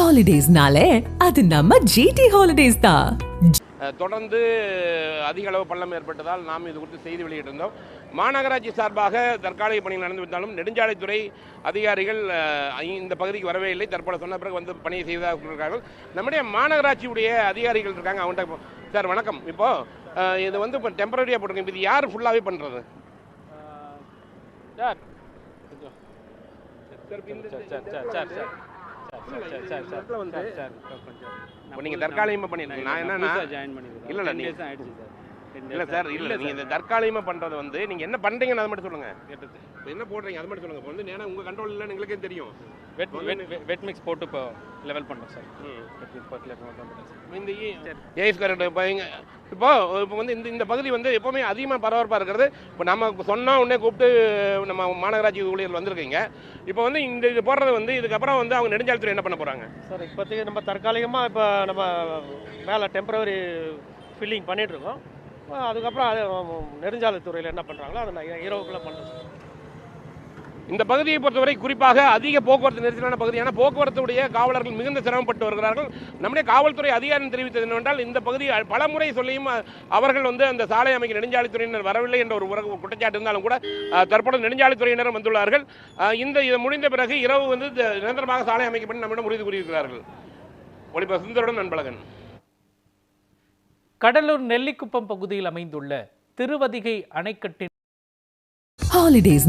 ஹாலிடேஸ்னாலே அது நம்ம ஜிடி ஹாலிடேஸ் தான் தொடர்ந்து அதிக அளவு பள்ளம் ஏற்பட்டதால் நாம் இது குறித்து செய்தி வெளியிட்டிருந்தோம். மாநகராட்சி சார்பாக தற்காலிக பணிகள் நடந்து வந்தாலும் நெடுஞ்சாலைத்துறை அதிகாரிகள் இந்த பகுதிக்கு வரவே இல்லை. தற்போது சொன்ன பிறகு வந்து பணியை செய்வதாக சொல்லியிருக்கார்கள் நம்முடைய மாநகராட்சியுடைய அதிகாரிகள் இருக்காங்க. அவங்கள்ட்ட இப்போ- சார் வணக்கம். இப்போ அஹ், இது வந்து இப்போ டெம்பரரியாக போட்டிருக்கீங்க இது யார் ஃபுல்லாகவே பண்ணுறது சார். இப்போ நீங்கள் தற்காலிகமாக பண்ணிருக்கீங்க நான் என்னன்னா இல்ல, இல்ல, நீங்க- இல்லை சார் இல்லை நீங்கள் இந்த தற்காலிகமாக பண்ணுறது வந்து நீங்கள் என்ன பண்ணுறீங்கன்னு அதை மட்டும் சொல்லுங்கள் இப்போ என்ன போடுறீங்க? அதை மட்டும் சொல்லுங்கள் இப்போ வந்து நேரம் உங்கள் கண்ட்ரோல் இல்லைன்னு எங்களுக்கே தெரியும். வெட் வெட் வெட் மிக்ஸ் போட்டு இப்போ லெவல் பண்ணுறோம் சார். ம். வெட் மிக்ஸ் போட்டு லெவல் பண்ணுறோம் சார். இந்த ஏஎஸ் கரெக்ட் இப்போ இங்க இப்போ இப்போ வந்து இந்த இந்த பகுதி வந்து எப்போவுமே அதிகமாக பரபரப்பாக இருக்கிறது. இப்போ நம்ம சொன்னால் உடனே கூப்பிட்டு நம்ம மாநகராட்சி ஊழியர்கள் வந்திருக்கீங்க. இப்போ வந்து இந்த இது போடுறது வந்து இதுக்கப்புறம் வந்து அவங்க நெடுஞ்சாலைத்துறை என்ன பண்ண போகிறாங்க சார் இப்போதைக்கு நம்ம தற்காலிகமாக இப்போ நம்ம மேலே டெம்பரவரி ஃபில்லிங் பண்ணிகிட்ருக்கோம் அதுக்கப்புறம் அது நெடுஞ்சாலைத்துறையில் என்ன பண்ணுறாங்களோ அதை நான் இரவுக்குள்ளே பண்ணுறேன் இந்த பகுதியை பொறுத்தவரை குறிப்பாக அதிக போக்குவரத்து நெரிசலான பகுதியான போக்குவரத்துடைய காவலர்கள் மிகுந்த சிரமப்பட்டு வருகிறார்கள். நம்முடைய காவல்துறை அதிகாரம் தெரிவித்தது என்னவென்றால் இந்த பகுதி பல முறை சொல்லியும் அவர்கள் வந்து அந்த சாலை அமைக்க நெடுஞ்சாலைத்துறையினர் வரவில்லை என்ற ஒரு உறவு குற்றச்சாட்டு இருந்தாலும் கூட தற்போது நெடுஞ்சாலைத்துறையினரும் வந்துள்ளார்கள். இந்த இது முடிந்த பிறகு இரவு வந்து த- நிரந்தரமாக சாலை அமைக்கப்பட்டு நம்மிடம் உறுதி கூறியிருக்கிறார்கள். ஒளிப சுந்தருடன் நண்பழகன் கடலூர் நெல்லிக்குப்பம் பகுதியில் அமைந்துள்ள திருவதிகை அணைக்கட்டின் ஹாலிடேஸ்